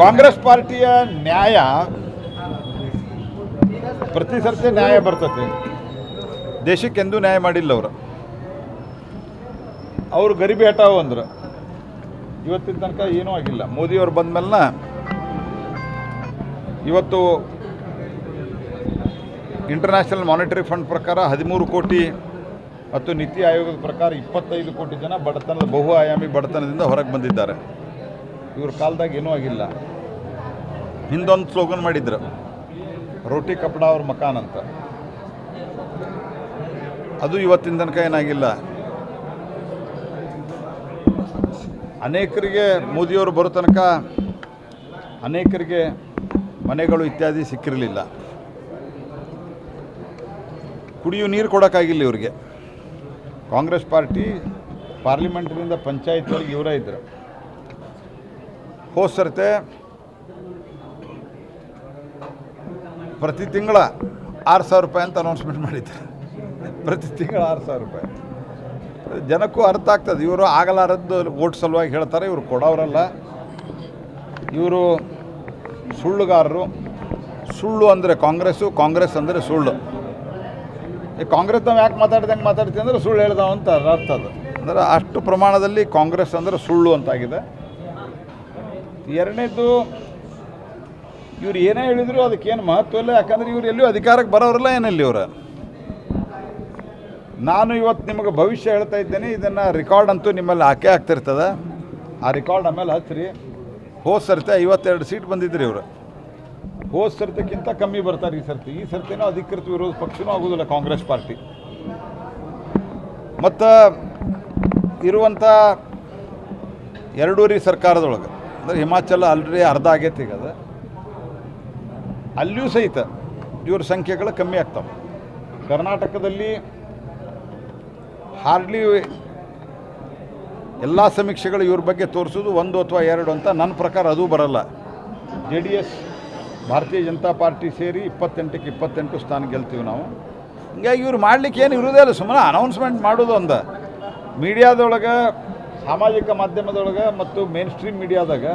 ಕಾಂಗ್ರೆಸ್ ಪಾರ್ಟಿಯ ನ್ಯಾಯ ಪ್ರತಿ ಸರ್ತಿ ನ್ಯಾಯ ಬರ್ತದೆ. ದೇಶಕ್ಕೆಂದೂ ನ್ಯಾಯ ಮಾಡಿಲ್ಲ ಅವರು. ಅವರು ಗರಿಬಿ ಹಟಾವು ಅಂದ್ರು. ಇವತ್ತಿನ ತನಕ ಏನೂ ಆಗಿಲ್ಲ. ಮೋದಿಯವರು ಬಂದ ಮೇಲೆ ಇವತ್ತು ಇಂಟರ್ನ್ಯಾಷನಲ್ ಮಾನಿಟರಿ ಫಂಡ್ ಪ್ರಕಾರ ಹದಿಮೂರು ಕೋಟಿ ಮತ್ತು ನೀತಿ ಆಯೋಗದ ಪ್ರಕಾರ ಇಪ್ಪತ್ತೈದು ಕೋಟಿ ಜನ ಬಡತನದ, ಬಹು ಆಯಾಮಿ ಬಡತನದಿಂದ ಹೊರಗೆ ಬಂದಿದ್ದಾರೆ. ಇವ್ರ ಕಾಲದಾಗ ಏನೂ ಆಗಿಲ್ಲ. ಹಿಂದೊಂದು ಸ್ಲೋಗನ್ ಮಾಡಿದ್ರು. ರೋಟಿ ಕಪಡ ಅವ್ರ ಮಕಾನ್ ಅಂತ. ಅದು ಇವತ್ತಿನ ತನಕ ಏನಾಗಿಲ್ಲ. ಅನೇಕರಿಗೆ ಮೋದಿಯವರು ಬರೋ ತನಕ ಅನೇಕರಿಗೆ ಮನೆಗಳು ಇತ್ಯಾದಿ ಸಿಕ್ಕಿರಲಿಲ್ಲ. ಕುಡಿಯೋ ನೀರು ಕೊಡೋಕ್ಕಾಗಿಲ್ಲ ಇವರಿಗೆ. ಕಾಂಗ್ರೆಸ್ ಪಾರ್ಟಿ ಪಾರ್ಲಿಮೆಂಟ್ನಿಂದ ಪಂಚಾಯತ್ವರೆಗೆ ಇವರೇ ಇದ್ದರು ಸರ್ತೆ ಪ್ರತಿ ತಿಂಗಳ ಆರು ಸಾವಿರ ರೂಪಾಯಿ ಅಂತ ಅನೌನ್ಸ್ಮೆಂಟ್ ಮಾಡಿದ್ದಾರೆ. ಪ್ರತಿ ತಿಂಗಳ ಆರು ಸಾವಿರ ರೂಪಾಯಿ. ಜನಕ್ಕೂ ಅರ್ಥ ಆಗ್ತದೆ. ಇವರು ಆಗಲಾರದ್ದು ಓಟ್ ಸಲುವಾಗಿ ಹೇಳ್ತಾರೆ, ಇವರು ಕೊಡೋರಲ್ಲ ಇವರು ಸುಳ್ಳುಗಾರರು. ಸುಳ್ಳು ಅಂದರೆ ಕಾಂಗ್ರೆಸ್ಸು, ಕಾಂಗ್ರೆಸ್ ಅಂದರೆ ಸುಳ್ಳು. ಈ ಕಾಂಗ್ರೆಸ್ ನಾವು ಯಾಕೆ ಮಾತಾಡ್ದಂಗೆ ಮಾತಾಡ್ತೀವಿ ಅಂದರೆ ಸುಳ್ಳು ಹೇಳ್ದಾವ ಅಂತ ಅರ್ಥ ಅದು. ಅಂದರೆ ಅಷ್ಟು ಪ್ರಮಾಣದಲ್ಲಿ ಕಾಂಗ್ರೆಸ್ ಅಂದರೆ ಸುಳ್ಳು ಅಂತಾಗಿದೆ. ಎರಡನೇದು, ಇವ್ರು ಏನೇ ಹೇಳಿದ್ರು ಅದಕ್ಕೇನು ಮಹತ್ವ ಇಲ್ಲ, ಯಾಕಂದ್ರೆ ಇವ್ರು ಎಲ್ಲೂ ಅಧಿಕಾರಕ್ಕೆ ಬರೋರಲ್ಲ ಏನಲ್ಲಿ ಇವರು ನಾನು ಇವತ್ತು ನಿಮಗೆ ಭವಿಷ್ಯ ಹೇಳ್ತಾ ಇದ್ದೇನೆ, ಇದನ್ನು ರೆಕಾರ್ಡ್ ಅಂತೂ ನಿಮ್ಮಲ್ಲಿ ಹಾಕೇ ಆಗ್ತಿರ್ತದೆ. ಆ ರೆಕಾರ್ಡ್ ಆಮೇಲೆ ಹಚ್ಚಿರಿ ಹೋದ ಸರ್ತಿ ಐವತ್ತೆರಡು ಸೀಟ್ ಬಂದಿದ್ರಿ ಇವರು. ಹೋದ ಸರ್ತಿಕ್ಕಿಂತ ಕಮ್ಮಿ ಬರ್ತಾರೆ ಈ ಸರ್ತಿ. ಈ ಸರ್ತಿನೂ ಅಧಿಕೃತ ವಿರೋಧ ಪಕ್ಷನೂ ಆಗೋದಿಲ್ಲ ಕಾಂಗ್ರೆಸ್ ಪಾರ್ಟಿ. ಮತ್ತು ಇರುವಂಥ ಎರಡೂರಿ ಸರ್ಕಾರದೊಳಗೆ ಅಂದರೆ ಹಿಮಾಚಲ ಆಲ್ರೆಡಿ ಅರ್ಧ ಆಗೈತೆ ಈಗ ಅದು ಅಲ್ಲಿಯೂ ಸಹಿತ ಇವ್ರ ಸಂಖ್ಯೆಗಳು ಕಮ್ಮಿ ಆಗ್ತಾವೆ. ಕರ್ನಾಟಕದಲ್ಲಿ ಹಾರ್ಡ್ಲಿ ಎಲ್ಲ ಸಮೀಕ್ಷೆಗಳು ಇವ್ರ ಬಗ್ಗೆ ತೋರಿಸೋದು ಒಂದು ಅಥವಾ ಎರಡು ಅಂತ ನನ್ನ ಪ್ರಕಾರ ಅದು ಬರಲ್ಲ. ಜೆ ಡಿ ಎಸ್, ಭಾರತೀಯ ಜನತಾ ಪಾರ್ಟಿ ಸೇರಿ ಇಪ್ಪತ್ತೆಂಟಕ್ಕೆ ಇಪ್ಪತ್ತೆಂಟು ಸ್ಥಾನ ಗೆಲ್ತೀವಿ ನಾವು. ಹಿಂಗಾಗಿ ಇವ್ರು ಮಾಡ್ಲಿಕ್ಕೆ ಏನು ಇರೋದೇ ಇಲ್ಲ. ಸುಮ್ಮನೆ ಅನೌನ್ಸ್ಮೆಂಟ್ ಮಾಡೋದು ಒಂದು. ಮೀಡಿಯಾದೊಳಗೆ ಸಾಮಾಜಿಕ ಮಾಧ್ಯಮದೊಳಗೆ ಮತ್ತು ಮೇನ್ ಸ್ಟ್ರೀಮ್ ಮೀಡಿಯಾದಾಗ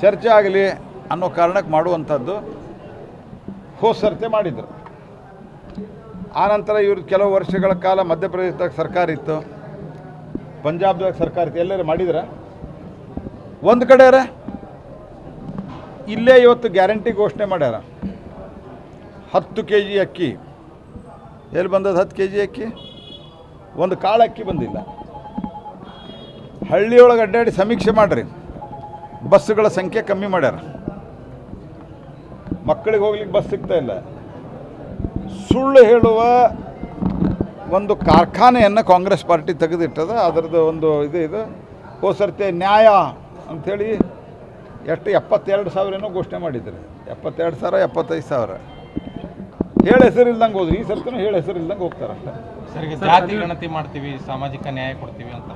ಚರ್ಚೆ ಆಗಲಿ ಅನ್ನೋ ಕಾರಣಕ್ಕೆ ಮಾಡುವಂಥದ್ದು ಹೋಸರ್ತೆ ಮಾಡಿದರು. ಆನಂತರ ಇವರು ಕೆಲವು ವರ್ಷಗಳ ಕಾಲ ಮಧ್ಯಪ್ರದೇಶದಾಗ ಸರ್ಕಾರ ಇತ್ತು, ಪಂಜಾಬ್ದಾಗ ಸರ್ಕಾರ ಇತ್ತು, ಎಲ್ಲರೂ ಮಾಡಿದ್ರೆ. ಒಂದು ಕಡೆ ಇಲ್ಲೇ ಇವತ್ತು ಗ್ಯಾರಂಟಿ ಘೋಷಣೆ ಮಾಡ್ಯಾರ. ಹತ್ತು ಕೆ ಜಿ ಅಕ್ಕಿ. ಎಲ್ಲಿ ಬಂದದ್ದು ಹತ್ತು ಕೆ ಜಿ ಅಕ್ಕಿ? ಒಂದು ಕಾಳು ಅಕ್ಕಿ ಬಂದಿಲ್ಲ. ಹಳ್ಳಿಯೊಳಗೆ ಅಡ್ಡಾಡಿ ಸಮೀಕ್ಷೆ ಮಾಡಿರಿ. ಬಸ್ಸುಗಳ ಸಂಖ್ಯೆ ಕಮ್ಮಿ ಮಾಡ್ಯಾರ. ಮಕ್ಕಳಿಗೆ ಹೋಗ್ಲಿಕ್ಕೆ ಬಸ್ ಸಿಗ್ತಾ ಇಲ್ಲ. ಸುಳ್ಳು ಹೇಳುವ ಒಂದು ಕಾರ್ಖಾನೆಯನ್ನು ಕಾಂಗ್ರೆಸ್ ಪಾರ್ಟಿ ತೆಗೆದಿಟ್ಟದ. ಅದರದ್ದು ಒಂದು ಇದು ಇದು ಸರ್ತಿ ನ್ಯಾಯ ಅಂಥೇಳಿ ಎಷ್ಟು ಎಪ್ಪತ್ತೆರಡು ಸಾವಿರ ಏನೋ ಘೋಷಣೆ ಮಾಡಿದ್ರು. ಎಪ್ಪತ್ತೆರಡು ಸಾವಿರ, ಎಪ್ಪತ್ತೈದು ಸಾವಿರ. ಹೇಳ ಹೆಸರಿಲ್ದಂಗೆ ಹೋದ್ರು. ಈ ಸರ್ತಿನೂ ಹೇಳ ಹೆಸರಿಲ್ದಂಗೆ ಹೋಗ್ತಾರೆ. ಜಾತಿ ಗಣತಿ ಮಾಡ್ತೀವಿ, ಸಾಮಾಜಿಕ ನ್ಯಾಯ ಕೊಡ್ತೀವಿ ಅಂತ.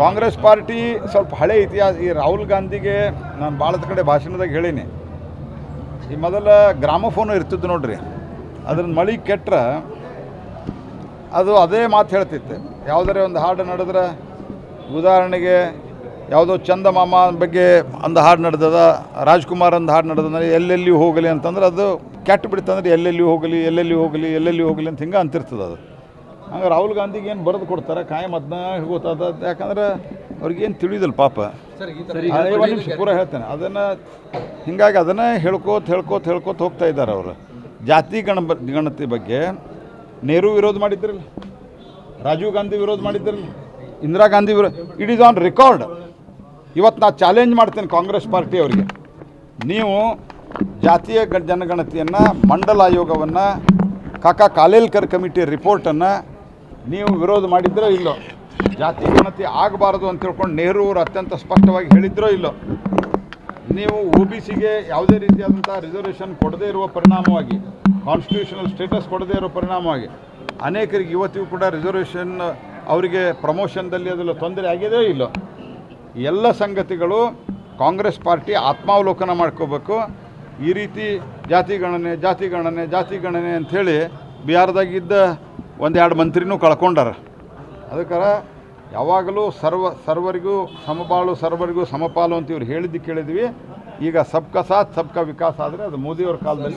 ಕಾಂಗ್ರೆಸ್ ಪಾರ್ಟಿ ಸ್ವಲ್ಪ ಹಳೆ ಇತಿಹಾಸ, ಈ ರಾಹುಲ್ ಗಾಂಧಿಗೆ ನಾನು ಭಾಳದ ಕಡೆ ಭಾಷಣದಾಗ ಹೇಳೀನಿ. ಈ ಮೊದಲ ಗ್ರಾಮಫೋನು ಇರ್ತಿದ್ದು ನೋಡ್ರಿ ಅದ್ರದ್ದು ಮಳಿ ಕೆಟ್ರೆ ಅದು ಅದೇ ಮಾತು ಹೇಳ್ತಿತ್ತು. ಯಾವುದರೇ ಒಂದು ಹಾಡು ನಡೆದ್ರೆ, ಉದಾಹರಣೆಗೆ ಯಾವುದೋ ಚಂದಮಾಮ ಬಗ್ಗೆ ಒಂದು ಹಾಡು ನಡೆದದ, ರಾಜ್ಕುಮಾರ್ ಒಂದು ಹಾಡು ನಡೆದಂದ್ರೆ ಎಲ್ಲೆಲ್ಲಿ ಹೋಗಲಿ ಅಂತಂದ್ರೆ ಅದು ಕೆಟ್ಟು ಬಿಡ್ತಂದ್ರೆ ಎಲ್ಲೆಲ್ಲಿ ಹೋಗಲಿ ಎಲ್ಲೆಲ್ಲಿ ಹೋಗಲಿ ಎಲ್ಲೆಲ್ಲಿ ಹೋಗಲಿ ಅಂತ ಹಿಂಗೆ ಅಂತಿರ್ತದೆ ಅದು. ಹಂಗೆ ರಾಹುಲ್ ಗಾಂಧಿಗೆ ಏನು ಬರೆದು ಕೊಡ್ತಾರೆ? ಕಾಯಂ ಅದನ್ನ ಗೊತ್ತದ. ಯಾಕಂದ್ರೆ ಅವ್ರಿಗೇನು ತಿಳಿದಿಲ್ಲ ಪಾಪ. ಅದೇ ಒಂದು ನಿಮಿಷ ಪೂರ ಹೇಳ್ತೇನೆ. ಅದನ್ನು ಹಿಂಗಾಗಿ ಅದನ್ನೇ ಹೇಳ್ಕೋತ ಹೇಳ್ಕೋತ ಹೇಳ್ಕೋತ ಹೋಗ್ತಾ ಇದ್ದಾರೆ ಅವರು. ಜಾತಿ ಗಣ ಗಣತಿ ಬಗ್ಗೆ ನೆಹರು ವಿರೋಧ ಮಾಡಿದ್ರಲ್ಲ? ರಾಜೀವ್ ಗಾಂಧಿ ವಿರೋಧ ಮಾಡಿದ್ರಲ್ಲ? ಇಂದಿರಾ ಗಾಂಧಿ ವಿರೋಧ ಇಟ್ ಈಸ್ ಆನ್ ರೆಕಾರ್ಡ್. ಇವತ್ತು ನಾ ಚಾಲೆಂಜ್ ಮಾಡ್ತೇನೆ ಕಾಂಗ್ರೆಸ್ ಪಾರ್ಟಿ ಅವರಿಗೆ. ನೀವು ಜಾತಿಯ ಜನಗಣತಿಯನ್ನು ಮಂಡಲ ಆಯೋಗವನ್ನು ಕಾಕಾ ಕಾಲೇಲ್ಕರ್ ಕಮಿಟಿ ರಿಪೋರ್ಟನ್ನು ನೀವು ವಿರೋಧ ಮಾಡಿದ್ರೋ ಇಲ್ಲೋ? ಜಾತಿ ಗಣತಿ ಆಗಬಾರದು ಅಂತ ತಿಳ್ಕೊಂಡು ನೆಹರು ಅವರು ಅತ್ಯಂತ ಸ್ಪಷ್ಟವಾಗಿ ಹೇಳಿದ್ರೋ ಇಲ್ಲೋ? ನೀವು ಒ ಬಿ ಸಿಗೆ ಯಾವುದೇ ರೀತಿಯಾದಂಥ ರಿಸರ್ವೇಷನ್ ಕೊಡದೇ ಇರುವ ಪರಿಣಾಮವಾಗಿ ಕಾನ್ಸ್ಟಿಟ್ಯೂಷನಲ್ ಸ್ಟೇಟಸ್ ಕೊಡದೇ ಇರೋ ಪರಿಣಾಮವಾಗಿ, ಅನೇಕರಿಗೆ ಇವತ್ತಿಗೂ ಕೂಡ ರಿಸರ್ವೇಷನ್ ಅವರಿಗೆ ಪ್ರಮೋಷನ್ದಲ್ಲಿ ಅದೆಲ್ಲ ತೊಂದರೆ ಆಗಿದೆಯೋ ಇಲ್ಲೋ? ಎಲ್ಲ ಸಂಗತಿಗಳು ಕಾಂಗ್ರೆಸ್ ಪಾರ್ಟಿ ಆತ್ಮಾವಲೋಕನ ಮಾಡ್ಕೋಬೇಕು. ಈ ರೀತಿ ಜಾತಿ ಗಣನೆ ಜಾತಿ ಗಣನೆ ಜಾತಿ ಗಣನೆ ಅಂಥೇಳಿ ಬಿಹಾರದಾಗಿದ್ದ ಒಂದೆರಡು ಮಂತ್ರಿನೂ ಕಳ್ಕೊಂಡಾರ. ಅದಕ್ಕಾರ ಯಾವಾಗಲೂ ಸರ್ವ ಸರ್ವರಿಗೂ ಸಮಪಾಲು ಸರ್ವರಿಗೂ ಸಮಪಾಲು ಅಂತ ಇವ್ರು ಹೇಳಿದ್ದು ಕೇಳಿದ್ವಿ. ಈಗ ಸಬ್ಕಾ ಸಾಥ್ ಸಬ್ಕಾ ವಿಕಾಸ್ ಆದರೆ ಅದು ಮೋದಿಯವ್ರ ಕಾಲದಲ್ಲಿ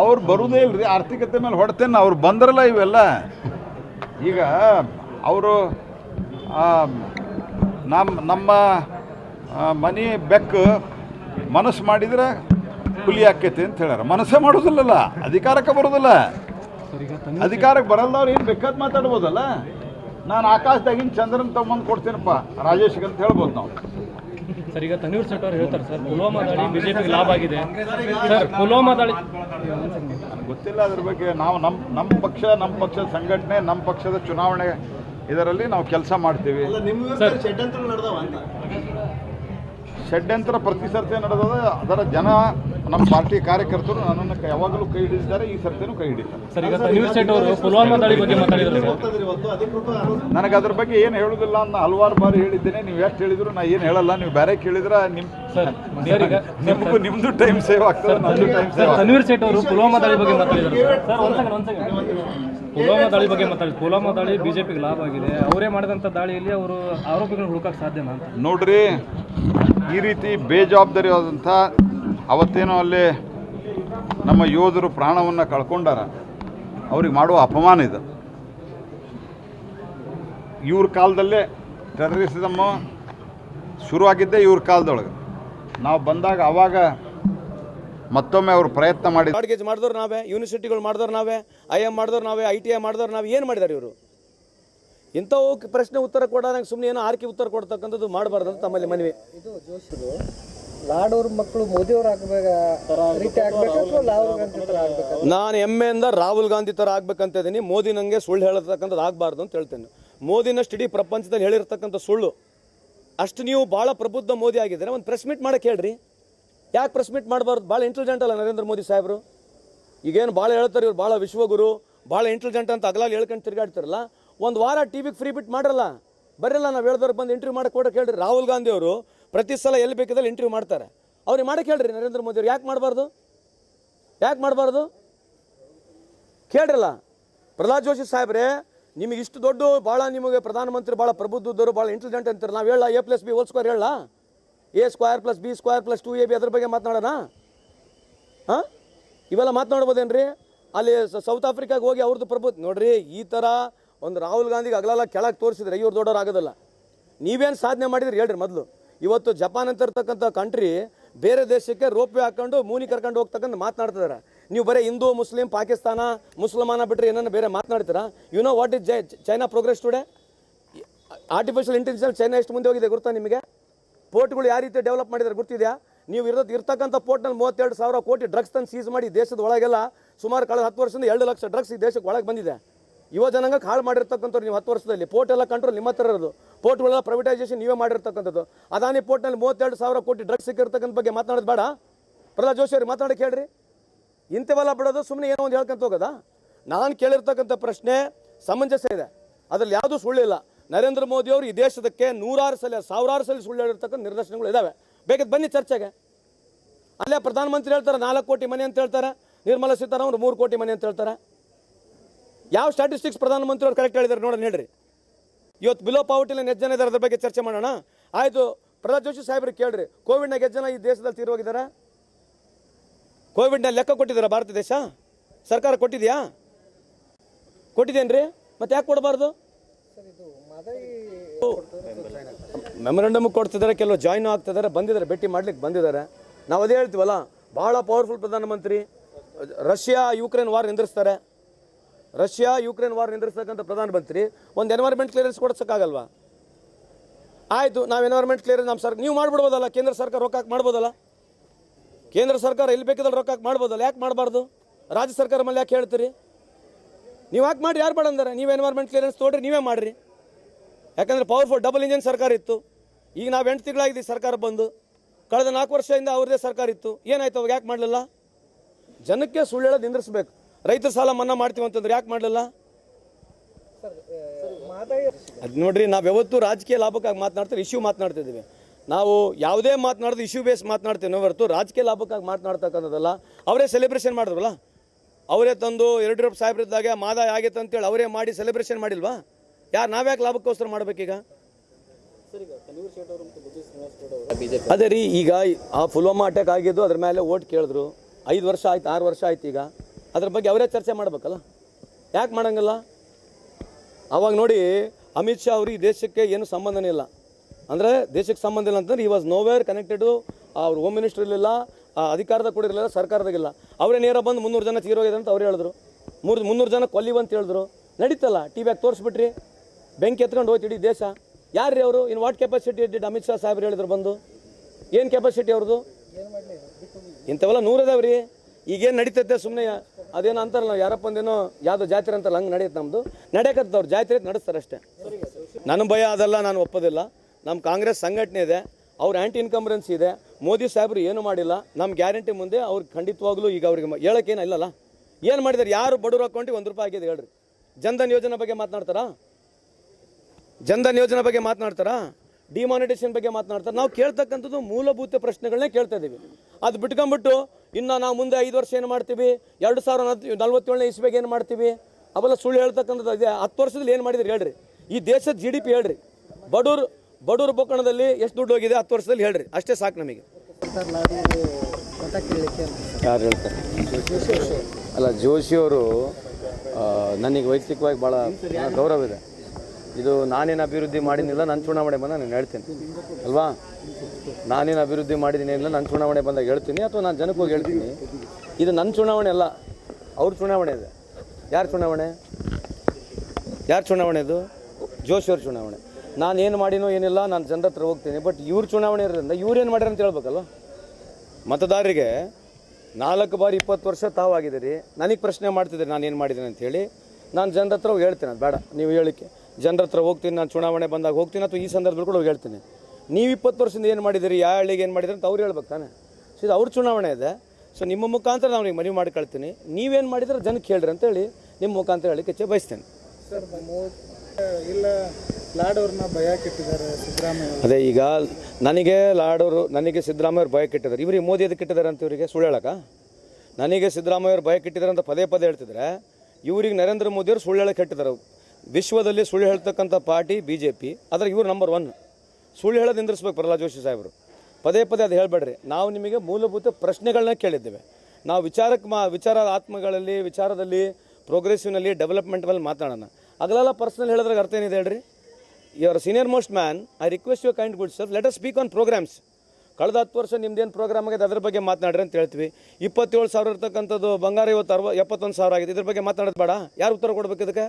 ಅವ್ರು ಬರುವುದೇ ಇಲ್ರಿ ಆರ್ಥಿಕತೆ ಮೇಲೆ ಹೊಡ್ತೇನೆ ಅವ್ರು ಬಂದ್ರಲ್ಲ ಇವೆಲ್ಲ. ಈಗ ಅವರು ನಮ್ಮ ನಮ್ಮ ಮನೆ ಬೆಕ್ಕು ಮನಸ್ಸು ಮಾಡಿದ್ರೆ ಹುಲಿ ಆಕೈತಿ ಅಂತ ಹೇಳ್ಯಾರ. ಮನಸ್ಸೇ ಮಾಡೋದಿಲ್ಲಲ್ಲ ಅಧಿಕಾರಕ್ಕೆ ಬರೋದಿಲ್ಲ. ಅಧಿಕಾರಕ್ಕೆ ಬರಲ್ದವ್ರು ಏನು ಬೇಕಾದ್ ಮಾತಾಡ್ಬೋದಲ್ಲ? ನಾನು ಆಕಾಶದಾಗಿನ ಚಂದ್ರನ್ ತಗೊಂಬಂದು ಕೊಡ್ತೀನಪ್ಪ ರಾಜೇಶ್ಗೆ ಅಂತ ಹೇಳ್ಬೋದು ನಾವು. ಸರ್ ಈಗ ತನ್ವೀರ್ ಸೆಟ್ ಅವರು ಹೇಳ್ತಾರೆ ಸರ್ ಪುಲ್ವಾಮಾ ದಾಳಿ ಬಿಜೆಪಿಗೆ ಲಾಭ ಆಗಿದೆ. ಸರ್ ಪುಲ್ವಾಮಾ ದಾಳಿ ನನಗೆ ಗೊತ್ತಿಲ್ಲ ಅದ್ರ ಬಗ್ಗೆ. ನಾವು ನಮ್ಮ ನಮ್ಮ ಪಕ್ಷ ನಮ್ಮ ಪಕ್ಷದ ಸಂಘಟನೆ ನಮ್ಮ ಪಕ್ಷದ ಚುನಾವಣೆ ಇದರಲ್ಲಿ ನಾವು ಕೆಲಸ ಮಾಡ್ತೀವಿ. ಸರ್ ಷಡ್ಯಂತ್ರ ಪ್ರತಿ ಸರ್ತೆ ನಡೆದ ಅದರ ಜನ ನಮ್ಮ ಪಾರ್ಟಿ ಕಾರ್ಯಕರ್ತರು ನನ್ನನ್ನು ಯಾವಾಗಲೂ ಕೈ ಹಿಡಿದಿದ್ದಾರೆ ಈ ಸರ್ತಿನೂ ಕೈ ಹಿಡಿತಾರೆ. ನನಗೆ ಅದ್ರ ಬಗ್ಗೆ ಏನು ಹೇಳೋದಿಲ್ಲ ಅಂತ ಹಲವಾರು ಬಾರಿ ಹೇಳಿದ್ದೇನೆ. ನೀವು ಎಷ್ಟು ಹೇಳಿದ್ರು? ನಾ ಏನು ಹೇಳಲ್ಲ. ನೀವು ಬೇರೆ ಕೇಳಿದ್ರೆ ನಿಮ್ಮ ನಿಮಗೂ ನಿಮ್ಮದು ಟೈಮ್ ಸೇವ್ ಆಗ್ತದೆ ಟೈಮ್ ಸೇವ್ ತನ್ವೀರ್ ಅವರು ಪುಲ್ವಾಮಾ ದಾಳಿ ಬಗ್ಗೆ ಮಾತಾಡಿದ್ರು ಪುಲ್ವಾಮಾ ದಾಳಿ ಬಗ್ಗೆ ಮಾತಾಡಿ ಪುಲ್ವಾಮಾ ದಾಳಿ ಬಿಜೆಪಿಗೆ ಲಾಭ ಆಗಿದೆ. ಅವರೇ ಮಾಡಿದಂಥ ದಾಳಿಯಲ್ಲಿ ಅವರು ಆರೋಪಿಗಳನ್ನ ಹುಡುಕಕ್ಕೆ ಸಾಧ್ಯನಾ ಅಂತ. ನೋಡ್ರಿ ಈ ರೀತಿ ಬೇಜವಾಬ್ದಾರಿ ಬೇಜವಾಬ್ದಾರಿಯಾದಂಥ ಅವತ್ತೇನೋ ಅಲ್ಲಿ ನಮ್ಮ ಯೋಧರು ಪ್ರಾಣವನ್ನು ಕಳ್ಕೊಂಡಾರ. ಅವ್ರಿಗೆ ಮಾಡುವ ಅಪಮಾನ ಇದು. ಇವ್ರ ಕಾಲದಲ್ಲೇ ಟೆರರಿಸಮ್ ಶುರುವಾಗಿದ್ದೇ ಇವ್ರ ಕಾಲದೊಳಗೆ. ನಾವು ಬಂದಾಗ ಅವಾಗ ಮತ್ತೊಮ್ಮೆ ಅವರು ಪ್ರಯತ್ನ ಮಾಡಿ ಬ್ರಾಡ್ಗೇಜ್ ಮಾಡಿದವ್ರು ನಾವೇ ಯೂನಿವರ್ಸಿಟಿಗಳು ಮಾಡಿದವ್ರು ನಾವೇ ಐ ಎಂ ಮಾಡಿದವ್ರು ನಾವೇ ಐ ಟಿ ಐ ಮಾಡಿದವ್ರು ನಾವೇ ಏನು ಮಾಡಿದ್ದಾರೆ ಇವರು? ಇಂಥವು ಪ್ರಶ್ನೆ ಉತ್ತರ ಕೊಡೋದಂಗೆ ಸುಮ್ಮನೆ ಏನೋ ಆರ್ಕೆ ಉತ್ತರ ಕೊಡ್ತಕ್ಕಂಥದ್ದು ಮಾಡಬಾರ್ದು ಅಂತ ತಮ್ಮಲ್ಲಿ ಮನವಿ. ಇದು ಜೋಶಿದು ಲಾಡೋರ್ ಮಕ್ಕಳು ಮೋದಿಯವ್ರು ಆಗ್ಬೇಕ ನಾನು ಹೆಮ್ಮೆಯಿಂದ ರಾಹುಲ್ ಗಾಂಧಿ ಥರ ಆಗ್ಬೇಕಂತ ಇದ್ದೀನಿ. ಮೋದಿ ನನಗೆ ಸುಳ್ಳು ಹೇಳತಕ್ಕಂಥದ್ದು ಆಗಬಾರ್ದು ಅಂತ ಹೇಳ್ತೇನೆ. ಮೋದಿನಷ್ಟು ಇಡೀ ಪ್ರಪಂಚದಲ್ಲಿ ಹೇಳಿರ್ತಕ್ಕಂಥ ಸುಳ್ಳು. ಅಷ್ಟು ನೀವು ಭಾಳ ಪ್ರಬುದ್ಧ ಮೋದಿ ಆಗಿದ್ರೆ ಒಂದು ಪ್ರೆಸ್ ಮೀಟ್ ಮಾಡಕ್ಕೆ ಹೇಳ್ರಿ. ಯಾಕೆ ಪ್ರೆಸ್ ಮೀಟ್ ಮಾಡಬಾರ್ದು? ಭಾಳ ಇಂಟೆಲಿಜೆಂಟ್ ಅಲ್ಲ ನರೇಂದ್ರ ಮೋದಿ ಸಾಹೇಬರು. ಈಗೇನು ಭಾಳ ಹೇಳ್ತಾರೆ ಇವ್ರು, ಭಾಳ ವಿಶ್ವಗುರು, ಭಾಳ ಇಂಟೆಲಿಜೆಂಟ್ ಅಂತ ಅಗಲಾಗಿ ಹೇಳ್ಕೊಂಡು ತಿರುಗಾಡ್ತಿರಲ್ಲ? ಒಂದು ವಾರ ಟಿ ವಿಗೆ ಫ್ರೀ ಬಿಟ್ ಮಾಡಿರಲ್ಲ? ಬರಲ್ಲ ನಾವು ಹೇಳ್ದವ್ರು ಬಂದು ಇಂಟರ್ವ್ಯೂ ಮಾಡಕ್ಕೆ ಕೊಡಕ್ಕೆ ಹೇಳ್ರಿ ರಾಹುಲ್ ಗಾಂಧಿ ಅವರು ಪ್ರತಿ ಸಲ ಎಲ್ಲಿ ಬೇಕಿದ್ದಲ್ಲಿ ಇಂಟರ್ವ್ಯೂ ಮಾಡ್ತಾರೆ. ಅವ್ರಿಗೆ ಮಾಡಕ್ಕೆ ಹೇಳ್ರಿ ನರೇಂದ್ರ ಮೋದಿ ಅವ್ರು. ಯಾಕೆ ಮಾಡಬಾರ್ದು? ಯಾಕೆ ಮಾಡಬಾರ್ದು? ಕೇಳ್ರಲ್ಲ? ಪ್ರಹ್ಲಾದ್ ಜೋಶಿ ಸಾಹೇಬ್ರೆ, ನಿಮಗೆ ಇಷ್ಟು ದೊಡ್ಡ, ಭಾಳ ನಿಮಗೆ ಪ್ರಧಾನಮಂತ್ರಿ ಭಾಳ ಪ್ರಬುದ್ಧರು, ಭಾಳ ಇಂಟೆಲಿಜೆಂಟ್ ಅಂತಾರೆ. ನಾವು ಹೇಳ A plus B whole square ಹೇಳ A square plus B square plus two A B ಅದ್ರ ಬಗ್ಗೆ ಮಾತನಾಡೋಣ? ಹಾಂ? ಇವೆಲ್ಲ ಮಾತನಾಡ್ಬೋದೇನ್ರಿ? ಅಲ್ಲಿ ಸೌತ್ ಆಫ್ರಿಕಾಗೆ ಹೋಗಿ ಅವ್ರದ್ದು ಪ್ರಭು, ನೋಡ್ರಿ, ಈ ಥರ ಒಂದು ರಾಹುಲ್ ಗಾಂಧಿಗೆ ಅಗಲೆಲ್ಲ ಕೆಳಗೆ ತೋರಿಸಿದ್ರೆ ಇವ್ರು ದೊಡ್ಡವ್ರು ಆಗೋದಿಲ್ಲ. ನೀವೇನು ಸಾಧನೆ ಮಾಡಿದ್ರಿ ಹೇಳ್ರಿ ಮೊದಲು. ಇವತ್ತು ಜಪಾನ್ ಅಂತ ಇರ್ತಕ್ಕಂಥ ಕಂಟ್ರಿ ಬೇರೆ ದೇಶಕ್ಕೆ ರೋಪ್ವೆ ಹಾಕೊಂಡು ಮೂನಿ ಕರ್ಕೊಂಡು ಹೋಗ್ತಕ್ಕಂಥ ಮಾತನಾಡ್ತಿದ್ದಾರೆ ನೀವು ಬರೀ ಹಿಂದೂ, ಮುಸ್ಲಿಂ, ಪಾಕಿಸ್ತಾನ, ಮುಸಲ್ಮಾನ ಬಿಟ್ಟರೆ ಏನನ್ನ ಬೇರೆ ಮಾತನಾಡ್ತೀರಾ? You know what is Jai China progress today artificial intelligence China ಎಷ್ಟು ಮುಂದೆ ಹೋಗಿದೆ ಗೊತ್ತಾ ನಿಮಗೆ? ಪೋರ್ಟ್ಗಳು ಯಾವ ರೀತಿ ಡೆವಲಪ್ ಮಾಡಿದ್ದಾರೆ ಗೊತ್ತಿದೆಯಾ? ನೀವು ಇರೋದು, ಇರ್ತಕ್ಕಂಥ ಪೋರ್ಟ್ನಲ್ಲಿ ಮೂವತ್ತೆರಡು ಸಾವಿರ ಕೋಟಿ ಡ್ರಗ್ಸ್ ತಂದು ಸೀಸ್ ಮಾಡಿ ದೇಶದ ಒಳಗೆಲ್ಲ ಸುಮಾರು ಕಳೆದ ಹತ್ತು ವರ್ಷದಿಂದ ಎರಡು ಲಕ್ಷ ಡ್ರಗ್ಸ್ ಈ ದೇಶಕ್ಕೆ ಒಳಗೆ ಬಂದಿದೆ. ಯುವ ಜನಾಂಗಕ್ಕೆ ಹಾಳು ಮಾಡಿರ್ತಕ್ಕಂಥವ್ರು ನೀವು ಹತ್ತು ವರ್ಷದಲ್ಲಿ. ಪೋರ್ಟ್ ಎಲ್ಲ ಕಂಟ್ರೋಲ್ ನಿಮ್ಮ ಹತ್ರ ಇರೋದು. ಪೋರ್ಟ್ಗಳೆಲ್ಲ ಪ್ರೈವೇಟೈಸೇಷನ್ ನೀವೇ ಮಾಡಿರ್ತಕ್ಕಂಥದ್ದು. ಅದಾನಿ ಪೋರ್ಟ್ನಲ್ಲಿ ಮೂವತ್ತೆರಡು ಸಾವಿರ ಕೋಟಿ ಡ್ರಗ್ಸ್ ಸಿಕ್ಕಿರ್ತಕ್ಕಂಥ ಬಗ್ಗೆ ಮಾತನಾಡೋದು ಬೇಡ. ಪ್ರಹ್ಲಾದ್ ಜೋಶಿ ಅವ್ರಿಗೆ ಮಾತಾಡಕ್ಕೆ ಹೇಳ್ರಿ. ಇಂಥವೆಲ್ಲ ಬಿಡೋದು ಸುಮ್ಮನೆ ಏನೋ ಒಂದು ಹೇಳ್ಕೊಂತ ಹೋಗೋದಾ? ನಾನು ಕೇಳಿರ್ತಕ್ಕಂಥ ಪ್ರಶ್ನೆ ಸಮಂಜಸ ಇದೆ. ಅದರಲ್ಲಿ ಯಾವುದೂ ಸುಳ್ಳಿಲ್ಲ. ನರೇಂದ್ರ ಮೋದಿ ಅವರು ಈ ದೇಶದಕ್ಕೆ ನೂರಾರು ಸಲ, ಸಾವಿರಾರು ಸಲ ಸುಳ್ಳು ಹೇಳಿರ್ತಕ್ಕಂಥ ನಿದರ್ಶನಗಳು ಇದ್ದಾವೆ ಬೇಕಾದ ಬನ್ನಿ ಚರ್ಚೆಗೆ. ಅಲ್ಲೇ ಪ್ರಧಾನಮಂತ್ರಿ ಹೇಳ್ತಾರೆ, ನಾಲ್ಕು ಕೋಟಿ ಮನೆ ಅಂತ ಹೇಳ್ತಾರೆ. ನಿರ್ಮಲಾ ಸೀತಾರಾಮನ್ ಮೂರು ಕೋಟಿ ಮನೆ ಅಂತ ಹೇಳ್ತಾರೆ. ಯಾವ ಸ್ಟ್ಯಾಟಿಸ್ಟಿಕ್ಸ್ ಪ್ರಧಾನಮಂತ್ರಿ ಅವ್ರು ಕರೆಕ್ಟ್ ಹೇಳಿದ್ದಾರೆ ನೋಡಿ ಹೇಳ್ರಿ. ಇವತ್ತು ಬಿಲೋ ಪಾವರ್ಟಿಲ್ಲ ಎಷ್ಟು ಜನ ಅದ್ರ ಬಗ್ಗೆ ಚರ್ಚೆ ಮಾಡೋಣ. ಆಯಿತು, ಪ್ರಹ್ಲಾದ್ ಜೋಶಿ ಸಾಹೇಬ್ರಿಗೆ ಕೇಳ್ರಿ, ಕೋವಿಡ್ನಾಗ ಎಷ್ಟು ಜನ ಈ ದೇಶದಲ್ಲಿ ತೀರೋಗಿದ್ದಾರೆ ಕೋವಿಡ್ನ ಲೆಕ್ಕ ಕೊಟ್ಟಿದ್ದಾರೆ ಭಾರತ ದೇಶ? ಸರ್ಕಾರ ಕೊಟ್ಟಿದೆಯಾ? ಕೊಟ್ಟಿದೇನ್ರಿ ಮತ್ತೆ ಯಾಕೆ ಕೊಡಬಾರ್ದು? ಮೆಮೊರಂಡಮ್ ಕೊಡ್ತಿದ್ದಾರೆ ಕೆಲವು ಜಾಯ್ನ್ ಆಗ್ತಿದ್ದಾರೆ, ಬಂದಿದ್ದಾರೆ, ಭೇಟಿ ಮಾಡ್ಲಿಕ್ಕೆ ಬಂದಿದ್ದಾರೆ. ನಾವು ಅದೇ ಹೇಳ್ತೀವಲ್ಲ, ಬಹಳ ಪವರ್ಫುಲ್ ಪ್ರಧಾನಮಂತ್ರಿ, ರಷ್ಯಾ ಯುಕ್ರೇನ್ ವಾರ್ ನಿಂದಿರ್ಸ್ತಾರೆ. ರಷ್ಯಾ ಯುಕ್ರೇನ್ ವಾರ್ ನಿಂದಿರ್ತಕ್ಕಂಥ ಪ್ರಧಾನಮಂತ್ರಿ, ಒಂದು ಎನ್ವೈರ್ಮೆಂಟ್ ಕ್ಲಿಯರೆನ್ಸ್ ಕೊಡ್ಸೋಕ್ಕಾಗಲ್ವಾ? ಆಯಿತು, ನಾವು ಎನ್ವೈರ್ಮೆಂಟ್ ಕ್ಲಿಯರೆನ್ಸ್ ನಮ್ಮ ಸರ್ ನೀವು ಮಾಡ್ಬಿಡ್ಬೋದಲ್ಲ, ಕೇಂದ್ರ ಸರ್ಕಾರ ರೊಕ್ಕ ಹಾಕಿ ಮಾಡ್ಬೋದಲ್ಲ? ಕೇಂದ್ರ ಸರ್ಕಾರ ಎಲ್ಲಿ ಬೇಕಿದ್ರೆ ರೊಕ್ಕ ಹಾಕಿ ಮಾಡ್ಬೋದಲ್ಲ, ಯಾಕೆ ಮಾಡಬಾರ್ದು? ರಾಜ್ಯ ಸರ್ಕಾರ ಮೇಲೆ ಯಾಕೆ ಹೇಳ್ತೀರಿ? ನೀವು ಯಾಕೆ ಮಾಡಿ ಯಾರು ಬೇಡ ಅಂದ್ರೆ, ನೀವು ಎನ್ವೈರ್ಮೆಂಟ್ ಕ್ಲಿಯರೆನ್ಸ್ ತೊಗೊಳ್ರಿ ನೀವೇ ಮಾಡಿರಿ. ಯಾಕಂದ್ರೆ ಪವರ್ಫುಲ್ ಡಬಲ್ ಇಂಜಿನ್ ಸರ್ಕಾರ ಇತ್ತು. ಈಗ ನಾವು ಎಂಟು ತಿಂಗಳಾಗಿದೆ ಸರ್ಕಾರ ಬಂದು. ಕಳೆದ ನಾಲ್ಕು ವರ್ಷದಿಂದ ಅವ್ರದ್ದೇ ಸರ್ಕಾರ ಇತ್ತು. ಏನಾಯ್ತು ಅವಾಗ, ಯಾಕೆ ಮಾಡಲಿಲ್ಲ? ಜನಕ್ಕೆ ಸುಳ್ಳು ಹೇಳೋದು ನಿಂದ್ರಿಸ್ಬೇಕು. ರೈತರ ಸಾಲ ಮನ್ನಾ ಮಾಡ್ತೀವಿ ಅಂತಂದ್ರೆ ಯಾಕೆ ಮಾಡಲಿಲ್ಲ? ಅದು ನೋಡ್ರಿ, ನಾವು ಯಾವತ್ತೂ ರಾಜಕೀಯ ಲಾಭಕ್ಕಾಗಿ ಮಾತನಾಡ್ತೀವಿ ಇಶ್ಯೂ ಮಾತನಾಡ್ತಿದ್ದೀವಿ. ನಾವು ಯಾವುದೇ ಮಾತನಾಡೋದು ಇಶ್ಯೂ ಬೇಸ್ ಮಾತನಾಡ್ತೀವಿ ಹೊರತು ರಾಜಕೀಯ ಲಾಭಕ್ಕಾಗಿ ಮಾತನಾಡ್ತಕ್ಕಂಥದ್ದಲ್ಲ. ಅವರೇ ಸೆಲೆಬ್ರೇಷನ್ ಮಾಡಿದ್ರಲ್ಲ? ಅವರೇ ತಂದು ಯಡಿಯೂರಪ್ಪ ಸಾಹೇಬ್ರಿದ್ದಾಗೆ ಮಾದಾಯ ಆಗಿತ್ತು ಅಂತೇಳಿ ಅವರೇ ಮಾಡಿ ಸೆಲೆಬ್ರೇಷನ್ ಮಾಡಿಲ್ವಾ? ಯಾರು ನಾವ್ಯಾಕೆ ಲಾಭಕ್ಕೋಸ್ಕರ ಮಾಡ್ಬೇಕೀಗ? ಅದೇ ರೀ, ಈಗ ಆ ಪುಲ್ವಾಮಾ ಅಟ್ಯಾಕ್ ಆಗಿದ್ದು ಅದ್ರ ಮೇಲೆ ಓಟ್ ಕೇಳಿದ್ರು. ಐದು ವರ್ಷ ಆಯ್ತು, ಆರು ವರ್ಷ ಆಯ್ತು ಈಗ. ಅದ್ರ ಬಗ್ಗೆ ಅವರೇ ಚರ್ಚೆ ಮಾಡ್ಬೇಕಲ್ಲ? ಯಾಕೆ ಮಾಡಂಗಿಲ್ಲ? ಅವಾಗ ನೋಡಿ, ಅಮಿತ್ ಶಾ ಅವರು ಈ ದೇಶಕ್ಕೆ ಏನು ಸಂಬಂಧನೇ ಇಲ್ಲ. ಅಂದರೆ ದೇಶಕ್ಕೆ ಸಂಬಂಧ ಇಲ್ಲ ಅಂತಂದ್ರೆ ಈ ವಾಸ್ ನೋವೇರ್ ಕನೆಕ್ಟೆಡು ಅವ್ರು ಹೋಮ್ ಮಿನಿಸ್ಟರ್ ಇರಲಿಲ್ಲ ಅಧಿಕಾರದ ಕೂಡ ಇರಲಿಲ್ಲ, ಸರ್ಕಾರದಾಗಿಲ್ಲ. ಅವರೇ ನೇರ ಬಂದು ಮುನ್ನೂರು ಜನ ತೀರೋಗಿದೆ ಅಂತ ಅವ್ರು ಹೇಳಿದ್ರು. ಮೂರು, ಮುನ್ನೂರು ಜನ ಕೊಲ್ಲಿ ಅಂತ ಹೇಳಿದ್ರು. ನಡೀತಲ್ಲ, ಟಿ ವ್ಯಾಗ ತೋರಿಸ್ಬಿಟ್ರಿ? ಬೆಂಕಿ ಎತ್ಕೊಂಡು ಹೋಯ್ತು ಇಡೀ ದೇಶ. ಯಾರ್ರೀ ಅವರು? ಇನ್ ವಾಟ್ ಕೆಪಾಸಿಟಿ ಇಟ್ಟಿದ್ದು ಅಮಿತ್ ಶಾ ಸಾಹೇಬ್ರು ಹೇಳಿದ್ರು ಬಂದು? ಏನು ಕೆಪಾಸಿಟಿ ಅವ್ರದ್ದು ಇಂಥವೆಲ್ಲ ನೂರದಾವ್ರಿ. ಈಗೇನು ನಡೀತೈತೆ ಸುಮ್ಮನೆ ಅದೇನೋ ಅಂತಾರಲ್ಲ, ಯಾರಪ್ಪ ಒಂದೇನೋ ಯಾವುದೋ ಜಾತ್ರೆ ಅಂತಾರಲ್ಲ, ಹಂಗೆ ನಡೆಯುತ್ತೆ ನಮ್ಮದು ನಡೆಯಕತ್ತವ್ರು ಜಾತ್ರೆ ನಡೆಸ್ತಾರೆ ಅಷ್ಟೇ. ನನ್ನ ಭಯ ಅದೆಲ್ಲ ನಾನು ಒಪ್ಪೋದಿಲ್ಲ. ನಮ್ಮ ಕಾಂಗ್ರೆಸ್ ಸಂಘಟನೆ ಇದೆ, ಅವ್ರು ಆ್ಯಂಟಿ ಇನ್ಕಂಬ್ರೆನ್ಸ್ ಇದೆ. ಮೋದಿ ಸಾಹೇಬರು ಏನು ಮಾಡಿಲ್ಲ. ನಮ್ಮ ಗ್ಯಾರಂಟಿ ಮುಂದೆ ಅವ್ರು ಖಂಡಿತವಾಗ್ಲೂ ಈಗ ಅವ್ರಿಗೆ ಹೇಳೋಕ್ಕೇನು ಇಲ್ಲಲ್ಲ. ಏನು ಮಾಡಿದ್ದಾರೆ ಯಾರು ಬಡವ್ರು ಹಾಕೊಂಡು ಒಂದು ರೂಪಾಯಿ ಆಗಿದೆ ಹೇಳ್ರಿ. ಜನ್ಧನ್ ಯೋಜನೆ ಬಗ್ಗೆ ಮಾತನಾಡ್ತಾರಾ? ಜನ್ಧನ್ ಯೋಜನೆ ಬಗ್ಗೆ ಮಾತನಾಡ್ತಾರಾ? ಡಿಮಾನಿಟೇಷನ್ ಬಗ್ಗೆ ಮಾತನಾಡ್ತಾರೆ? ನಾವು ಕೇಳ್ತಕ್ಕಂಥದ್ದು ಮೂಲಭೂತ ಪ್ರಶ್ನೆಗಳನ್ನೇ ಕೇಳ್ತಾ ಇದ್ದೀವಿ ಅದು ಬಿಟ್ಕೊಂಬಿಟ್ಟು ಇನ್ನು ನಾವು ಮುಂದೆ ಐದು ವರ್ಷ ಏನು ಮಾಡ್ತೀವಿ? ಎರಡು ಸಾವಿರ ನಲ್ವತ್- ನಲ್ವತ್ತೇಳನೇ ಇಸ್ವಿಗೆ ಏನು ಮಾಡ್ತೀವಿ? ಅವೆಲ್ಲ ಸುಳ್ಳು ಹೇಳ್ತಕ್ಕಂಥದ್ದು ಇದೆ. ಹತ್ತು ವರ್ಷದಲ್ಲಿ ಏನು ಮಾಡಿದ್ರಿ ಹೇಳ್ರಿ. ಈ ದೇಶದ ಜಿ ಡಿ ಪಿ ಹೇಳ್ರಿ. ಬಡೂರು ಬಡೂರು ಬೊಕ್ಕಣದಲ್ಲಿ ಎಷ್ಟು ದುಡ್ಡು ಹೋಗಿದೆ ಹತ್ತು ವರ್ಷದಲ್ಲಿ ಹೇಳ್ರಿ. ಅಷ್ಟೇ ಸಾಕು ನಮಗೆ. ಯಾರು ಹೇಳ್ತಾರೆ? ಅಲ್ಲ ಜೋಶಿಯವರು ನನಗೆ ವೈಯಕ್ತಿಕವಾಗಿ ಭಾಳ ಗೌರವ ಇದೆ. ಇದು ನಾನೇನು ಅಭಿವೃದ್ಧಿ ಮಾಡಿನಿಲ್ಲ ನನ್ನ ಚುನಾವಣೆ ಬಂದಾಗ ನಾನು ಹೇಳ್ತೀನಿ. ಅಲ್ವಾ? ನಾನೇನು ಅಭಿವೃದ್ಧಿ ಮಾಡಿದ್ದೀನಿ ಇಲ್ಲ ನಾನು ಚುನಾವಣೆ ಬಂದಾಗ ಹೇಳ್ತೀನಿ ಅಥವಾ ನಾನು ಜನಕ್ಕೆ ಹೋಗಿ ಹೇಳ್ತೀನಿ. ಇದು ನನ್ನ ಚುನಾವಣೆ ಅಲ್ಲ, ಅವ್ರ ಚುನಾವಣೆ ಇದೆ. ಯಾರ ಚುನಾವಣೆ? ಯಾರ ಚುನಾವಣೆ ಇದು? ಜೋಶಿಯವ್ರ ಚುನಾವಣೆ. ನಾನು ಏನು ಮಾಡಿನೋ ಏನಿಲ್ಲ, ನಾನು ಜನರ ಹತ್ರ ಹೋಗ್ತೀನಿ. ಬಟ್ ಇವ್ರ ಚುನಾವಣೆ ಇರೋದ್ರಿಂದ ಇವ್ರು ಏನು ಮಾಡ್ಯಾರ ಅಂತ ಹೇಳ್ಬೇಕಲ್ಲ ಮತದಾರರಿಗೆ ನಾಲ್ಕು ಬಾರಿ ಇಪ್ಪತ್ತು ವರ್ಷ ತಾವಾಗಿದ್ದೀರಿ. ನನಗೆ ಪ್ರಶ್ನೆ ಮಾಡ್ತಿದ್ದೀರಿ, ನಾನು ಏನು ಮಾಡಿದ್ದೀನಿ ಅಂತೇಳಿ ನಾನು ಜನರ ಹತ್ರ ಹೋಗಿ ಹೇಳ್ತೀನಿ, ಅದು ಬೇಡ, ನೀವು ಹೇಳಿಕೆ ಜನರ ಹತ್ರ ಹೋಗ್ತೀನಿ ನಾನು ಚುನಾವಣೆ ಬಂದಾಗ ಹೋಗ್ತೀನಿ ಅಥವಾ ಈ ಸಂದರ್ಭದಲ್ಲಿ ಕೂಡ ಹೋಗಿ ಹೇಳ್ತೀನಿ. ನೀವು ಇಪ್ಪತ್ತು ವರ್ಷದಿಂದ ಏನು ಮಾಡಿದ್ದೀರಿ ಯಾವ ಹಳ್ಳಿಗೆ ಏನು ಮಾಡಿದ್ರೆ ಅಂತ ಅವ್ರು ಹೇಳ್ಬೇಕು ತಾನೆ. ಸೊ ಇದು ಅವ್ರ ಚುನಾವಣೆ ಇದೆ. ಸೊ ನಿಮ್ಮ ಮುಖಾಂತರ ನಾವು ನಿಮಗೆ ಮನವಿ ಮಾಡ್ಕೊಳ್ತೀನಿ ನೀವೇನು ಮಾಡಿದ್ರೆ ಜನಕ್ಕೆ ಹೇಳ್ರಿ ಅಂತೇಳಿ ನಿಮ್ಮ ಮುಖಾಂತರ ಹೇಳಿ ಕೆಚ್ಚೆ ಬಯಸ್ತೇನೆ. ಇಲ್ಲ ಲಾಡೋರ್ನ ಭಯ ಕೆಟ್ಟಿದ್ದಾರೆ ಸಿದ್ದರಾಮಯ್ಯ ಅದೇ ಈಗ ನನಗೆ ಲಾಡೋರು ನನಗೆ ಸಿದ್ದರಾಮಯ್ಯ ಅವ್ರು ಭಯ ಕೆಟ್ಟಿದ್ದಾರೆ. ಇವರಿಗೆ ಮೋದಿ ಅದಕ್ಕೆ ಕೆಟ್ಟಿದ್ದಾರೆ ಅಂತ ಇವರಿಗೆ ಸುಳ್ಳು ಹೇಳಕ್ಕ ನನಗೆ ಸಿದ್ದರಾಮಯ್ಯ ಅವ್ರು ಭಯ ಕೆಟ್ಟಿದ್ದಾರೆ ಅಂತ ಪದೇ ಪದೇ ಹೇಳ್ತಿದ್ರೆ ಇವ್ರಿಗೆ ನರೇಂದ್ರ ಮೋದಿಯವರು ಸುಳ್ಳು ಹೇಳಕ್ಕೆ ಕೆಟ್ಟಿದ್ದಾರೆ. ವಿಶ್ವದಲ್ಲಿ ಸುಳ್ಳು ಹೇಳ್ತಕ್ಕಂಥ ಪಾರ್ಟಿ ಬಿ ಜೆ ಪಿ ಆದರೆ ಇವರು ನಂಬರ್ ಒನ್ ಸುಳ್ಳು ಹೇಳೋದು ನಿಂದಿರಿಸ್ಬೇಕು ಪ್ರಹ್ಲಾದ್ ಜೋಶಿ ಸಾಹೇಬರು. ಪದೇ ಪದೇ ಅದು ಹೇಳಬೇಡ್ರಿ. ನಾವು ನಿಮಗೆ ಮೂಲಭೂತ ಪ್ರಶ್ನೆಗಳನ್ನ ಕೇಳಿದ್ದೇವೆ. ನಾವು ವಿಚಾರಕ್ಕೆ ಮಾ, ವಿಚಾರ ಆತ್ಮಗಳಲ್ಲಿ, ವಿಚಾರದಲ್ಲಿ ಪ್ರೋಗ್ರೆಸಿವ್ನಲ್ಲಿ ಡೆವಲಪ್ಮೆಂಟ್ನಲ್ಲಿ ಮಾತಾಡೋಣ ಅಗಲೆಲ್ಲ ಪರ್ಸನಲ್ ಹೇಳಿದ್ರಾಗ ಅರ್ಥ ಏನಿದೆ ಹೇಳ್ರಿ? ಇವರ senior most man I request you kind good sir let us speak on programs ಕಳೆದ ಹತ್ತು ವರ್ಷ ನಿಮ್ದೇನು ಪ್ರೋಗ್ರಾಮ್ ಆಗಿದೆ ಅದ್ರ ಬಗ್ಗೆ ಮಾತನಾಡ್ರಿ ಅಂತ ಹೇಳ್ತೀವಿ. ಇಪ್ಪತ್ತೇಳು ಸಾವಿರ ಇರ್ತಕ್ಕಂಥದ್ದು ಬಂಗಾರ ಇವತ್ತು ಅರವ, ಎಪ್ಪತ್ತೊಂದು ಸಾವಿರ ಆಗಿದೆ ಇದ್ರ ಬಗ್ಗೆ ಮಾತನಾಡೋದು ಬೇಡ. ಯಾರು ಉತ್ತರ ಕೊಡ್ಬೇಕು ಇದಕ್ಕೆ?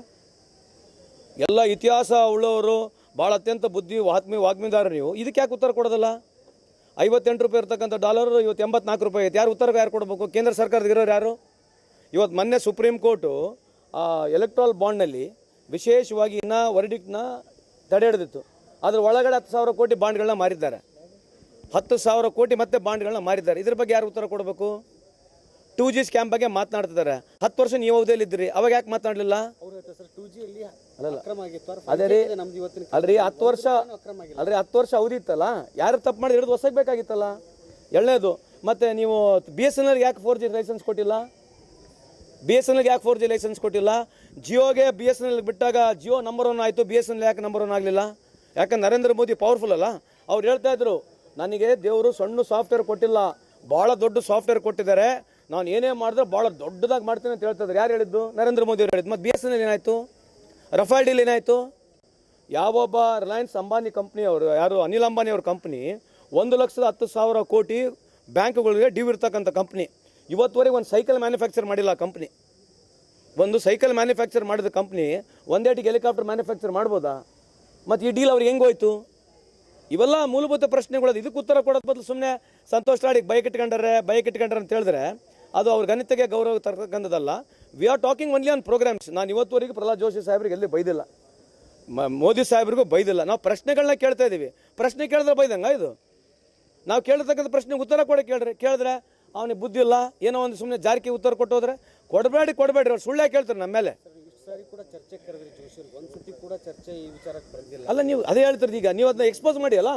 ಎಲ್ಲ ಇತಿಹಾಸ ಉಳ್ಳವರು ಭಾಳ ಅತ್ಯಂತ ಬುದ್ಧಿ ವಾತ್ಮಿ ವಾಗ್ಮಿದಾರ ನೀವು. ಇದಕ್ಕೆ ಯಾಕೆ ಉತ್ತರ ಕೊಡೋದಲ್ಲ? ಐವತ್ತೆಂಟು ರೂಪಾಯಿ ಇರ್ತಕ್ಕಂಥ ಡಾಲರ್, ಇವತ್ತು ಎಂಬತ್ನಾಲ್ಕು ರೂಪಾಯಿ ಐತೆ. ಯಾರು ಉತ್ತರ ಯಾರು ಕೊಡಬೇಕು? ಕೇಂದ್ರ ಸರ್ಕಾರದ ಇರೋರು ಯಾರು? ಇವತ್ತು ಮೊನ್ನೆ ಸುಪ್ರೀಂ ಕೋರ್ಟು ಎಲೆಕ್ಟ್ರಾಲ್ ಬಾಂಡ್ನಲ್ಲಿ ವಿಶೇಷವಾಗಿ ಇನ್ನೂ ವರ್ಡಿಕ್ಟ್ನ ತಡೆ ಹಿಡಿದಿತ್ತು. ಅದ್ರ ಒಳಗಡೆ ಹತ್ತು ಸಾವಿರ ಕೋಟಿ ಬಾಂಡ್ಗಳನ್ನ ಮಾರಿದ್ದಾರೆ. ಹತ್ತು ಸಾವಿರ ಕೋಟಿ ಮತ್ತೆ ಬಾಂಡ್ಗಳನ್ನ ಮಾರಿದ್ದಾರೆ. ಇದ್ರ ಬಗ್ಗೆ ಯಾರು ಉತ್ತರ ಕೊಡಬೇಕು? ಟೂ ಜಿ ಸ್ಕ್ಯಾಮ್ ಬಗ್ಗೆ ಮಾತನಾಡ್ತಿದ್ದಾರೆ. ಹತ್ತು ವರ್ಷ ನೀವು ಅವಧಿಯಲ್ಲಿದ್ದೀರಿ ಅವಾಗ ಯಾಕೆ ಮಾತನಾಡಲಿಲ್ಲ? ಅದೇ ರೀ ಅಲ್ರಿ ಹತ್ತು ವರ್ಷ ಅಲ್ರಿ ಹತ್ತು ವರ್ಷ ಅವಧಿ ಇತ್ತಲ್ಲ ಯಾರು ತಪ್ಪು ಮಾಡಿ ವರ್ಷಕ್ಕೆ ಬೇಕಾಗಿತ್ತಲ್ಲ? ಎಳನೇದು ಮತ್ತೆ ನೀವು ಬಿ ಎಸ್ ಎನ್ ಎಲ್ಗೆ ಯಾಕೆ ಫೋರ್ ಜಿ ಲೈಸೆನ್ಸ್ ಕೊಟ್ಟಿಲ್ಲ? ಬಿ ಎಸ್ ಎನ್ ಎಲ್ ಯಾಕೆ ಫೋರ್ ಜಿ ಲೈಸೆನ್ಸ್ ಕೊಟ್ಟಿಲ್ಲ? ಜಿಯೋಗೆ ಬಿ ಎಸ್ ಎನ್ ಎಲ್ ಬಿಟ್ಟಾಗ ಜಿಯೋ ನಂಬರ್ ಒನ್ ಆಯಿತು ಬಿ ಎಸ್ ಎನ್ ಎಲ್ ಯಾಕೆ ನಂಬರ್ ಒನ್ ಆಗಲಿಲ್ಲ? ಯಾಕಂದ್ರೆ ನರೇಂದ್ರ ಮೋದಿ ಪವರ್ಫುಲ್ ಅಲ್ಲ. ಅವ್ರು ಹೇಳ್ತಾ ಇದ್ರು ನನಗೆ ದೇವರು ಸಣ್ಣ ಸಾಫ್ಟ್ವೇರ್ ಕೊಟ್ಟಿಲ್ಲ ಭಾಳ ದೊಡ್ಡ ಸಾಫ್ಟ್ವೇರ್ ಕೊಟ್ಟಿದ್ದಾರೆ. ನಾನು ಏನೇ ಮಾಡಿದ್ರೆ ಭಾಳ ದೊಡ್ಡದಾಗಿ ಮಾಡ್ತೀನಿ ಅಂತ ಹೇಳ್ತಾ ಇದ್ರು ಯಾರು ಹೇಳಿದ್ದು? ನರೇಂದ್ರ ಮೋದಿ ಅವ್ರು ಹೇಳಿದ್ದು. ಮತ್ತು ಬಿ ಎಸ್ ಎನ್ ಎಲ್ ಏನಾಯಿತು? ರಫೇಲ್ ಡೀಲ್ ಏನಾಯಿತು? ಯಾವೊಬ್ಬ ರಿಲಯನ್ಸ್ ಅಂಬಾನಿ ಕಂಪ್ನಿ ಅವರು, ಯಾರು ಅನಿಲ್ ಅಂಬಾನಿ ಅವ್ರ ಕಂಪ್ನಿ ಒಂದು ಲಕ್ಷದ ಹತ್ತು ಸಾವಿರ ಕೋಟಿ ಬ್ಯಾಂಕ್ಗಳಿಗೆ ಡ್ಯೂ ಇರ್ತಕ್ಕಂಥ ಕಂಪ್ನಿ ಇವತ್ತುವರೆಗೆ ಒಂದು ಸೈಕಲ್ ಮ್ಯಾನುಫ್ಯಾಕ್ಚರ್ ಮಾಡಿಲ್ಲ ಆ ಕಂಪ್ನಿ ಒಂದು ಸೈಕಲ್ ಮ್ಯಾನುಫ್ಯಾಕ್ಚರ್ ಮಾಡಿದ ಕಂಪ್ನಿ ಒಂದೇಟಿಗೆ ಹೆಲಿಕಾಪ್ಟರ್ ಮ್ಯಾನುಫ್ಯಾಕ್ಚರ್ ಮಾಡ್ಬೋದಾ? ಮತ್ತು ಈ ಡೀಲ್ ಅವ್ರಿಗೆ ಹೆಂಗೆ ಹೋಯ್ತು? ಇವೆಲ್ಲ ಮೂಲಭೂತ ಪ್ರಶ್ನೆಗಳು. ಇದಕ್ಕೆ ಉತ್ತರ ಕೊಡೋದು ಬದಲು ಸುಮ್ಮನೆ ಸಂತೋಷ್ ಲಾಡಿಗೆ ಬೈಕ್ ಇಟ್ಕೊಂಡ್ರೆ ಬೈಕ್ ಇಟ್ಕೊಂಡ್ರೆ ಅಂತ ಹೇಳಿದ್ರೆ ಅದು ಅವ್ರ ಗಣಿತಕ್ಕೆ ಗೌರವ ತರ್ತಕ್ಕಂಥದ್ದಲ್ಲ we are talking only on programs ನಾನು ಇವತ್ತುವರೆಗೂ ಪ್ರಹ್ಲಾದ್ ಜೋಶಿ ಸಾಹೇಬ್ರಿಗೆ ಎಲ್ಲಿ ಬೈದಿಲ್ಲ. ಮೋದಿ ಸಾಹೇಬ್ರಿಗೂ ಬೈದಿಲ್ಲ. ನಾವು ಪ್ರಶ್ನೆಗಳನ್ನ ಕೇಳ್ತಾ ಇದ್ದೀವಿ. ಪ್ರಶ್ನೆ ಕೇಳಿದ್ರೆ ಬೈದಂಗ ಇದು? ನಾವು ಕೇಳಿರ್ತಕ್ಕಂಥ ಪ್ರಶ್ನೆಗೆ ಉತ್ತರ ಕೊಡಕ್ಕೆ ಕೇಳ್ರಿ. ಕೇಳಿದ್ರೆ ಅವನಿಗೆ ಬುದ್ಧಿ ಇಲ್ಲ ಏನೋ ಒಂದು ಸುಮ್ಮನೆ ಜಾರಿಗೆ ಉತ್ತರ ಕೊಟ್ಟೋದ್ರೆ ಕೊಡಬೇಡಿ ಕೊಡಬೇಡ್ರಿ. ಅವ್ರು ಸುಳ್ಳೇ ಕೇಳ್ತಾರೆ ನಮ್ಮ ಮೇಲೆ. ಅಲ್ಲ ನೀವು ಅದೇ ಹೇಳ್ತಿರೋದು ಈಗ. ನೀವು ಅದನ್ನ ಎಕ್ಸ್ಪೋಸ್ ಮಾಡಿ ಅಲ್ಲ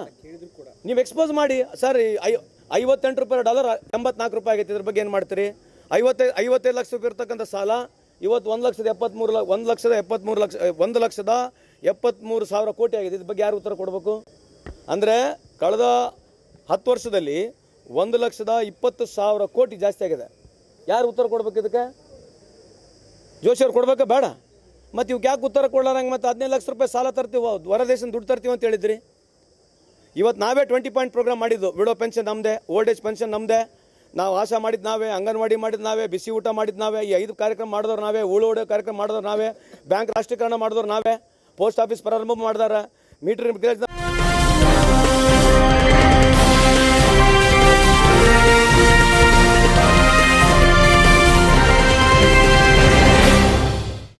ನೀವು ಎಕ್ಸ್ಪೋಸ್ ಮಾಡಿ. ಸರ್ ಐ ಐವತ್ತೆಂಟು ರೂಪಾಯಿ ಡಾಲರ್ ಎಂಬತ್ನಾಲ್ಕು ರೂಪಾಯಿ ಆಗೈತೆ. ಇದ್ರ ಬಗ್ಗೆ ಏನು ಮಾಡ್ತೀರಿ? ಐವತ್ತೈದು ಐವತ್ತೈದು ಲಕ್ಷ ರೂಪಾಯಿ ಇರ್ತಕ್ಕಂಥ ಸಾಲ, ಇವತ್ತು ಒಂದು ಲಕ್ಷದ ಎಪ್ಪತ್ತ್ಮೂರು ಲ, ಒಂದು ಲಕ್ಷದ ಎಪ್ಪತ್ತ್ಮೂರು ಲಕ್ಷ, ಒಂದು ಲಕ್ಷದ ಎಪ್ಪತ್ತ್ಮೂರು ಸಾವಿರ ಕೋಟಿ ಆಗಿದೆ. ಇದ್ರ ಬಗ್ಗೆ ಯಾರು ಉತ್ತರ ಕೊಡಬೇಕು? ಅಂದರೆ ಕಳೆದ ಹತ್ತು ವರ್ಷದಲ್ಲಿ ಒಂದು ಲಕ್ಷದ ಇಪ್ಪತ್ತು ಸಾವಿರ ಕೋಟಿ ಜಾಸ್ತಿ ಆಗಿದೆ. ಯಾರು ಉತ್ತರ ಕೊಡ್ಬೇಕು ಇದಕ್ಕೆ? ಜೋಶಿ ಅವ್ರು ಕೊಡ್ಬೇಕಾ? ಬೇಡ. ಮತ್ತು ಇವಕ್ಕೆ ಯಾಕೆ ಉತ್ತರ ಕೊಡ್ಲಾರಂಗೆ ಮತ್ತು ಹದಿನೈದು ಲಕ್ಷ ರೂಪಾಯಿ ಸಾಲ ತರ್ತೀವಿ, ಹೊರ ದೇಶದ ದುಡ್ಡು ತರ್ತೀವಿ ಅಂತ ಹೇಳಿದ್ರಿ. ಇವತ್ತು ನಾವೇ ಟ್ವೆಂಟಿ ಪಾಯಿಂಟ್ ಪ್ರೋಗ್ರಾಮ್ ಮಾಡಿದ್ದು. ವಿಡೋ ಪೆನ್ಷನ್ ನಮ್ಮದೇ ಓಲ್ಡ್ ಏಜ್ ಪೆನ್ಷನ್ ನಮ್ಮದೇ ನಾವು ಆಶಾ ಮಾಡಿದ್ದು ನಾವೇ, ಅಂಗನವಾಡಿ ಮಾಡಿದ್ದು ನಾವೇ, ಬಿಸಿ ಊಟ ಮಾಡಿದ್ದು ನಾವೇ, ಈ ಐದು ಕಾರ್ಯಕ್ರಮ ಮಾಡಿದವ್ರು ನಾವೇ ಉಳು ಹೊಡೆಯೋ ಕಾರ್ಯಕ್ರಮ ಮಾಡಿದವ್ರು ನಾವೇ, ಬ್ಯಾಂಕ್ ರಾಷ್ಟ್ರೀಕರಣ ಮಾಡಿದವ್ರು ನಾವೇ, ಪೋಸ್ಟ್ ಆಫೀಸ್ ಪ್ರಾರಂಭ ಮಾಡಿದಾರ, ಮೀಟರ್